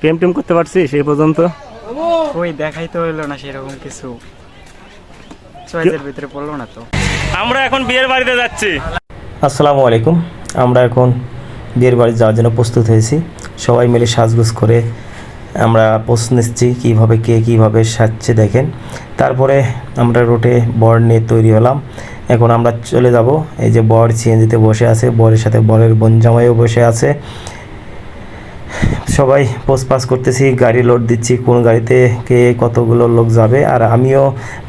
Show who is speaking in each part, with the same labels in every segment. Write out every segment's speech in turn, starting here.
Speaker 1: প্রেম টেম করতে পারছিস এই পর্যন্ত?
Speaker 2: ওই দেখাই তো হইল না সেরকম কিছু। চয়েসের ভিতরে পড়ল না তো।
Speaker 1: আমরা এখন বিয়ের বাড়িতে যাচ্ছি।
Speaker 3: আসসালামু আলাইকুম। আমরা এখন বিয়ের বাড়ি যাওয়ার জন্য প্রস্তুত হয়েছি। সবাই মিলে সাজগোজ করে আমরা পোস্ট নিচ্ছি কীভাবে কে কীভাবে সাজছে দেখেন। তারপরে আমরা রোটে বর নিয়ে তৈরি হলাম। এখন আমরা চলে যাব। এই যে বর সিএনজিতে বসে আছে বরের সাথে বরের বোন জামাইও বসে আছে। সবাই পোস্ট পাস করতেছি, গাড়ি লোড দিচ্ছি, কোন গাড়িতে কে কতগুলো লোক যাবে। আর আমিও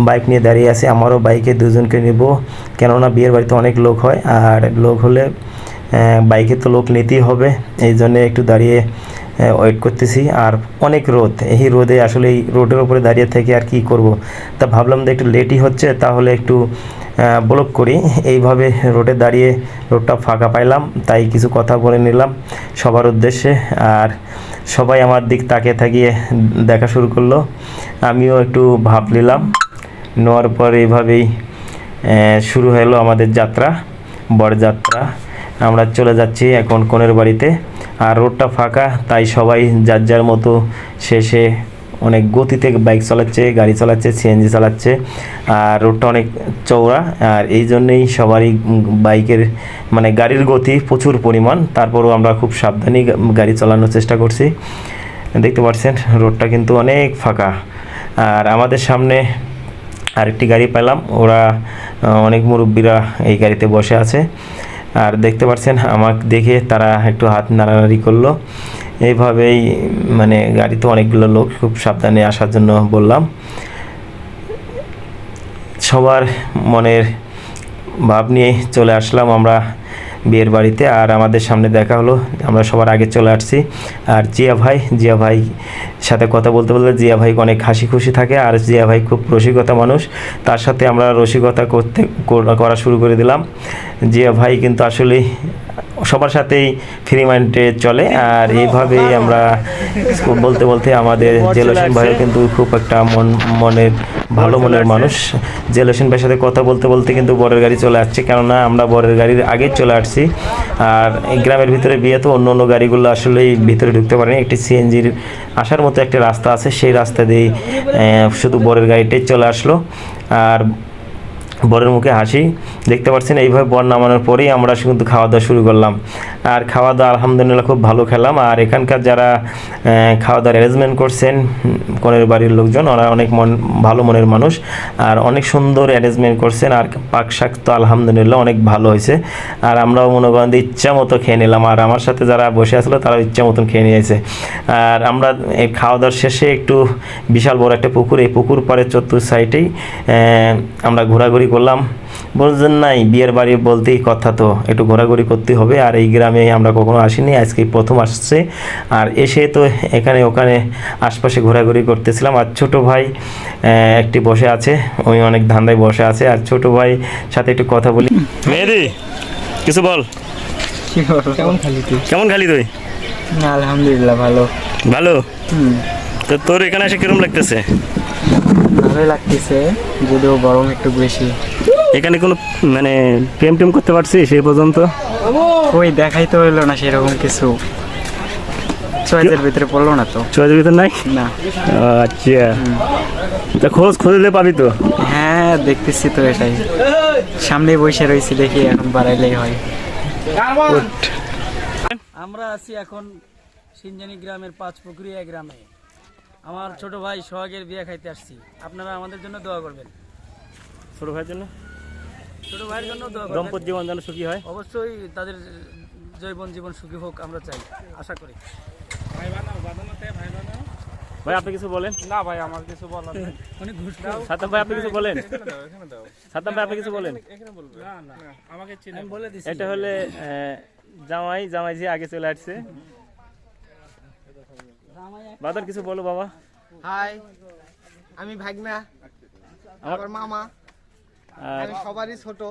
Speaker 3: বাইক নিয়ে দাঁড়িয়ে আছি, আমারও বাইকে দুজনকে নেব। কেননা বিয়ের বাড়িতে অনেক লোক হয়, আর লোক হলে বাইকে তো লোক নিতেই হবে। এই জন্যে একটু দাঁড়িয়ে ওয়েট করতেছি। আর অনেক রোদ, এই রোদে আসলে এই রোডের উপরে দাঁড়িয়ে থেকে আর কি করব? তা ভাবলাম যে একটু লেটই হচ্ছে, তাহলে একটু ব্লক করি। এইভাবে রোডে দাঁড়িয়ে রোডটা ফাঁকা পাইলাম, তাই কিছু কথা বলে নিলাম সবার উদ্দেশ্যে। আর সবাই আমার দিক তাকে থাকিয়ে দেখা শুরু করল। আমিও একটু ভাব নিলাম। নেওয়ার পর এইভাবেই শুরু হলো আমাদের যাত্রা, বরযাত্রা। আমরা চলে যাচ্ছি এখন কোনের বাড়িতে। আর রোডটা ফাঁকা, তাই সবাই যার যার মতো শেষে অনেক গতিতে বাইক চালাচ্ছে, গাড়ি চালাচ্ছে সিএনজি চালাচ্ছে, আর রোডটা অনেক চওড়া, আর এই জন্যেই সবারই বাইকের মানে গাড়ির গতি প্রচুর পরিমাণ। তারপরও আমরা খুব সাবধানে গাড়ি চালানোর চেষ্টা করছি। দেখতে পাচ্ছেন রোডটা কিন্তু অনেক ফাঁকা। আর আমাদের সামনে আরেকটি গাড়ি পেলাম ওরা অনেক মুরব্বীরা এই গাড়িতে বসে আছে। আর দেখতে পাচ্ছেন, আমাকে দেখে তারা একটু হাত নাড়ানাড়ি করল। এইভাবেই মানে গাড়িতে অনেকগুলো লোক খুব সাবধানে আসার জন্য বললাম। সবার মনের ভাব নিয়ে চলে আসলাম আমরা বিয়ের বাড়িতে, আর আমাদের সামনে দেখা হলো, আমরা সবার আগে চলে আসছি। আর জিয়া ভাই জিয়া ভাই সাথে কথা বলতে বলতে জিয়া ভাই অনেক হাসি খুশি থাকে, আর জিয়া ভাই খুব রসিকতা মানুষ। তার সাথে আমরা রসিকতা করতে করা শুরু করে দিলাম। জিয়া ভাই কিন্তু আসলেই সবার সাথেই ফ্রি মাইন্ডে চলে। আর এইভাবেই আমরা বলতে বলতে আমাদের জেলসিন ভাইও কিন্তু খুব একটা মন মনের ভালো মনের মানুষ। জেলসিন ভাইয়ের সাথে কথা বলতে বলতে কিন্তু বরের গাড়ি চলে আসছে। কেননা আমরা বরের গাড়ির আগে চলে আসছি। আর এই গ্রামের ভিতরে বিয়ে তো অন্য অন্য গাড়িগুলো আসলেই ভিতরে ঢুকতে পারেনি একটি সিএনজির আসার মতো একটা রাস্তা আছে। সেই রাস্তা দিয়ে শুধু বরের গাড়িটাই চলে আসলো। আর বরের মুখে হাসি। দেখতে পাচ্ছেন এইভাবে বর নামানোর পরেই আমরা কিন্তু খাওয়া দাওয়া শুরু করলাম। আর খাওয়া দাওয়া আলহামদুলিল্লাহ খুব ভালো খেলাম। আর এখানকার যারা খাওয়া দাওয়ার অ্যারেঞ্জমেন্ট করছেন, কনের বাড়ির লোকজন, ওরা অনেক মন, ভালো মনের মানুষ। আর অনেক সুন্দর অ্যারেঞ্জমেন্ট করছেন। আর পাক শাক তো আলহামদুলিল্লাহ অনেক ভালো হয়েছে। আর আমরাও মনে করেন ইচ্ছা মতো খেয়ে নিলাম। আর আমার সাথে যারা বসে আসলো তারা ইচ্ছা মতন খেয়ে নিয়েছে। আর আমরা এই খাওয়া দাওয়ার শেষে একটু বিশাল বড় একটা পুকুর, এই পুকুর পাড়ে চতুর সাইডেই আমরা ঘোরাঘুরি করলাম। বলছেন নাই বিয়ের বাড়ি বলতেই কথা তো একটু ঘোরাঘুরি করতে হবে। আর এই গ্রামে আমরা কখনো আসিনি আজকে প্রথম আসছে। আর এসে তো এখানে ওখানে আশপাশে ঘোরাঘুরি করতেছিলাম। আর ছোট ভাই একটি বসে আছে। ওই অনেক ধান্দায় বসে আছে। আর ছোট ভাই সাথে একটু কথা বলি।
Speaker 1: মেহেদি কিছু বল।
Speaker 2: কেমন খালি তুই?
Speaker 1: কেমন খালি তুই?
Speaker 2: আলহামদুলিল্লাহ ভালো।
Speaker 1: ভালো? তো তোর এখানে এসে কিরম লাগতেছে?
Speaker 2: ভালোই লাগতেছে যদিও গরম একটু বেশি।
Speaker 1: এখানে কোনো মানে প্রেম টেম করতে পারছিস এই পর্যন্ত?
Speaker 2: ওই দেখাই তো হইল না সেরকম কিছু। ভিতরে পড়ল না তো।
Speaker 1: ভিতর নাই?
Speaker 2: না।
Speaker 1: আচ্ছা। তা খোঁজ খুঁজলে পাবি তো?
Speaker 2: হ্যাঁ দেখতেছি তো এটাই। সামনে বসে রয়েছি দেখি এখন বাড়াইলেই হয়।
Speaker 4: আমরা আছি এখন সিনজানি গ্রামের পাঁচ পুকুরিয়া গ্রামে। আমার ছোট ভাই সোহাগের বিয়ে খাইতে আসছি। আপনারা আমাদের জন্য দোয়া করবেন।
Speaker 1: ছোট ভাইয়ের জন্য?
Speaker 4: ছোট ভাইয়ের জন্য দোয়া করবেন।
Speaker 1: দম্পতি জীবন যেন সুখী হয়।
Speaker 4: অবশ্যই তাদের জৈবন জীবন সুখী হোক আমরা চাই। আশা করি।
Speaker 1: ভাই আপনি কিছু বলেন?
Speaker 5: না ভাই আমার কিছু বলার নেই।
Speaker 4: ঘুষ
Speaker 1: সাতাম ভাই আপনি কিছু বলেন? সাতাম ভাই আপনি কিছু বলেন?
Speaker 5: না না। আমাকে চিনে।
Speaker 4: বলে দিচ্ছি
Speaker 1: এটা হলে জামাই জামাই যে আগে চলে আসছে। বাদর কিছু বলো বাবা।
Speaker 6: হাই আমি ভাগনা
Speaker 1: আমার-
Speaker 6: মামা। আমি সবারই ছোট।